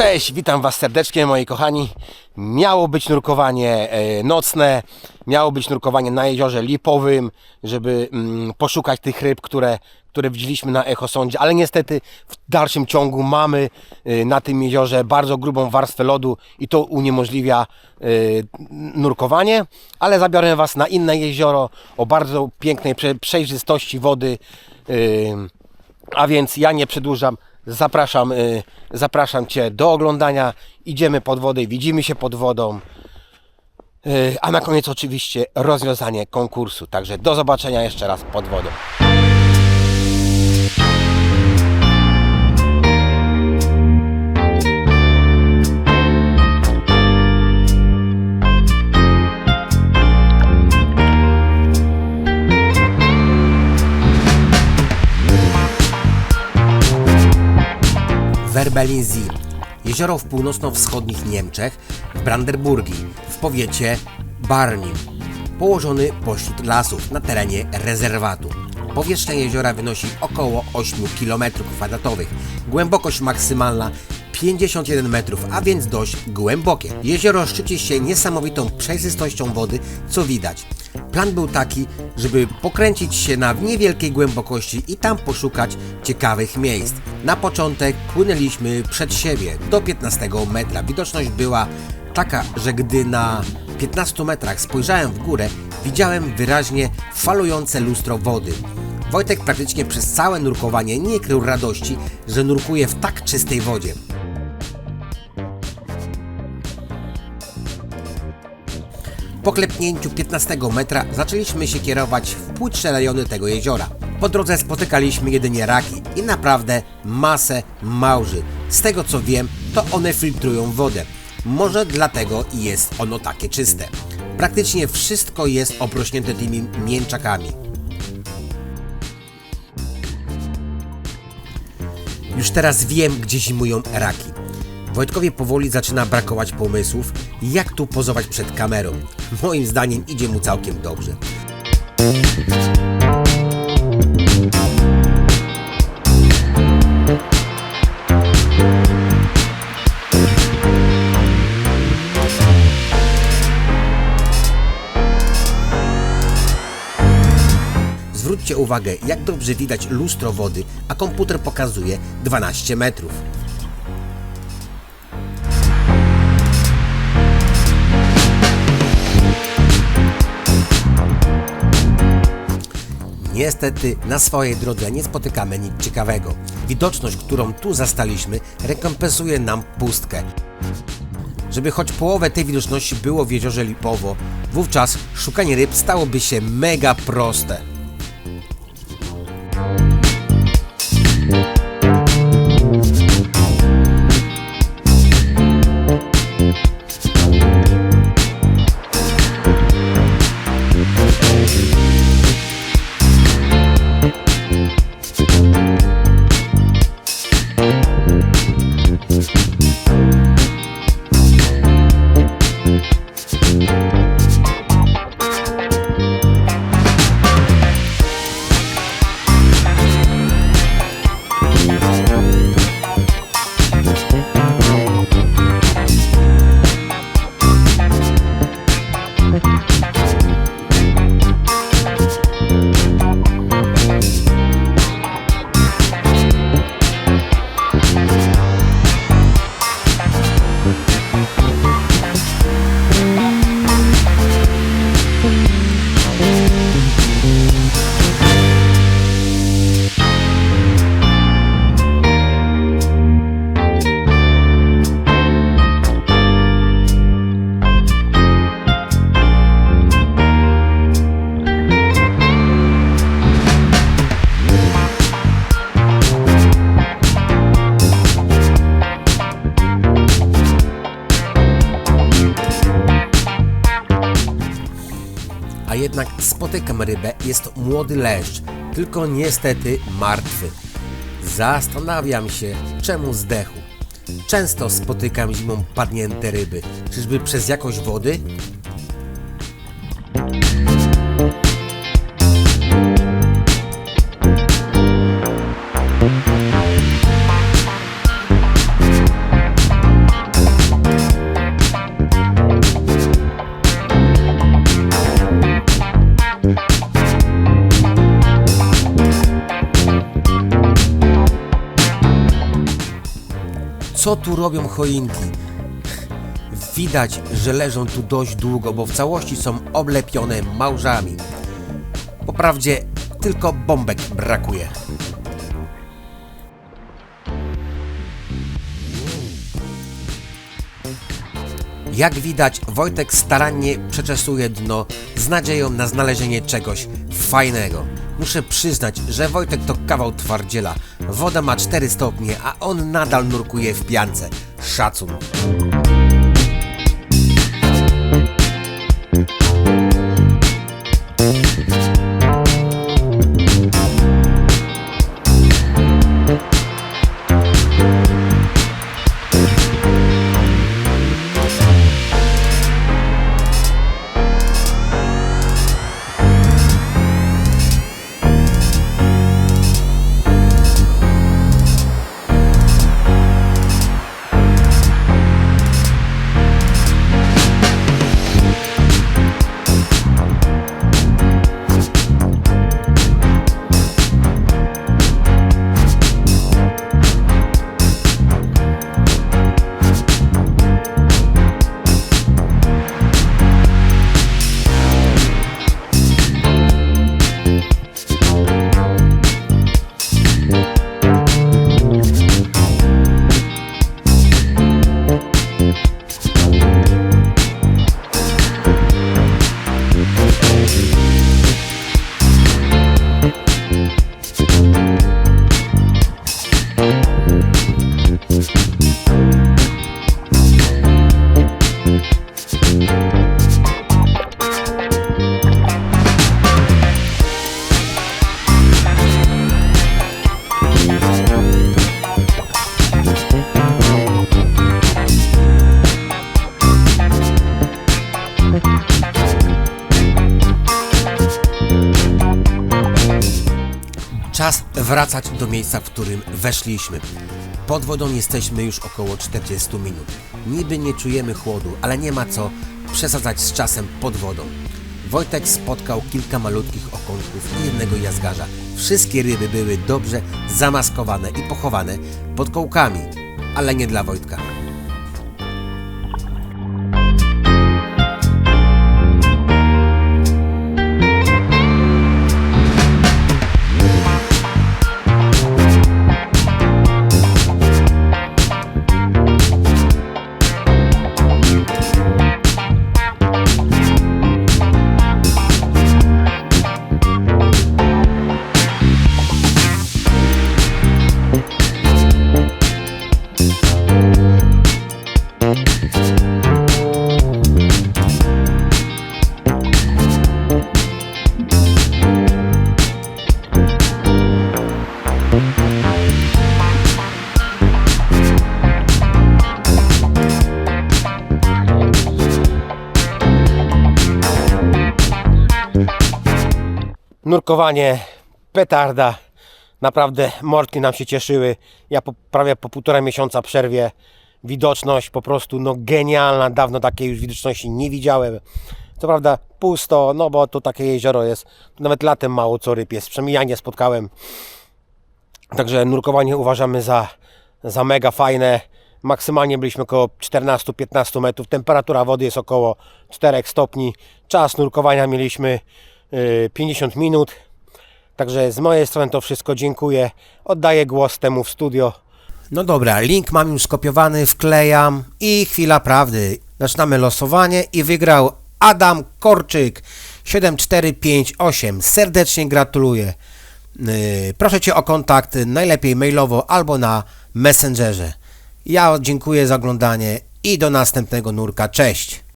Cześć, witam Was serdecznie moi kochani. Miało być nurkowanie e, nocne, miało być nurkowanie na jeziorze Lipowym, żeby mm, poszukać tych ryb, które, które widzieliśmy na Echosądzie, ale niestety w dalszym ciągu mamy e, na tym jeziorze bardzo grubą warstwę lodu i to uniemożliwia e, nurkowanie, ale zabiorę Was na inne jezioro o bardzo pięknej prze, przejrzystości wody. a więc ja nie przedłużam, zapraszam, y, zapraszam Cię do oglądania. Idziemy pod wodę, widzimy się pod wodą. Y, A na koniec oczywiście rozwiązanie konkursu. Także do zobaczenia jeszcze raz pod wodą. Werbelin-Zin. Jezioro w północno-wschodnich Niemczech, w Brandenburgii, w powiecie Barnim. Położony pośród lasów na terenie rezerwatu. Powierzchnia jeziora wynosi około 8 km2. Głębokość maksymalna 51 metrów, a więc dość głębokie. Jezioro szczyci się niesamowitą przejrzystością wody, co widać. Plan był taki, żeby pokręcić się na niewielkiej głębokości i tam poszukać ciekawych miejsc. Na początek płynęliśmy przed siebie do 15 metra. Widoczność była taka, że gdy na 15 metrach spojrzałem w górę, widziałem wyraźnie falujące lustro wody. Wojtek praktycznie przez całe nurkowanie nie krył radości, że nurkuje w tak czystej wodzie. Po klepnięciu 15 metra zaczęliśmy się kierować w płytsze rejony tego jeziora. Po drodze spotykaliśmy jedynie raki i naprawdę masę małży. Z tego co wiem, to one filtrują wodę. Może dlatego i jest ono takie czyste. Praktycznie wszystko jest obrośnięte tymi mięczakami. Już teraz wiem, gdzie zimują raki. Wojtkowi powoli zaczyna brakować pomysłów, jak tu pozować przed kamerą. Moim zdaniem idzie mu całkiem dobrze. Zwróćcie uwagę, jak dobrze widać lustro wody, a komputer pokazuje 12 metrów. Niestety na swojej drodze nie spotykamy nic ciekawego. Widoczność, którą tu zastaliśmy, rekompensuje nam pustkę. Żeby choć połowę tej widoczności było w jeziorze Lipowo, wówczas szukanie ryb stałoby się mega proste. Jednak spotykam rybę, jest to młody leszcz, tylko niestety martwy. Zastanawiam się, czemu zdechł. Często spotykam zimą padnięte ryby. Czyżby przez jakość wody? Co tu robią choinki? Widać, że leżą tu dość długo, bo w całości są oblepione małżami. Poprawdzie tylko bombek brakuje. Jak widać, Wojtek starannie przeczesuje dno z nadzieją na znalezienie czegoś fajnego. Muszę przyznać, że Wojtek to kawał twardziela. Woda ma 4 stopnie, a on nadal nurkuje w piance. Szacun. Wracać do miejsca, w którym weszliśmy. Pod wodą jesteśmy już około 40 minut. Niby nie czujemy chłodu, ale nie ma co przesadzać z czasem pod wodą. Wojtek spotkał kilka malutkich okońków i jednego jazgarza. Wszystkie ryby były dobrze zamaskowane i pochowane pod kołkami, ale nie dla Wojtka. Nurkowanie, petarda. Naprawdę mordki nam się cieszyły. Ja po, prawie po półtora miesiąca przerwie. Widoczność po prostu no genialna. Dawno takiej już widoczności nie widziałem. Co prawda pusto, no bo tu takie jezioro jest. Nawet latem mało co ryb jest. Przynajmniej ja nie spotkałem. Także nurkowanie uważamy za, za mega fajne. Maksymalnie byliśmy około 14-15 metrów. Temperatura wody jest około 4 stopni. Czas nurkowania mieliśmy 50 minut. Także z mojej strony to wszystko. Dziękuję. Oddaję głos temu w studio. No dobra, link mam już skopiowany, wklejam i chwila prawdy. Zaczynamy losowanie i wygrał Adam Korczyk 7458. Serdecznie gratuluję. Yy, proszę Cię o kontakt najlepiej mailowo albo na Messengerze. Ja dziękuję za oglądanie i do następnego nurka. Cześć!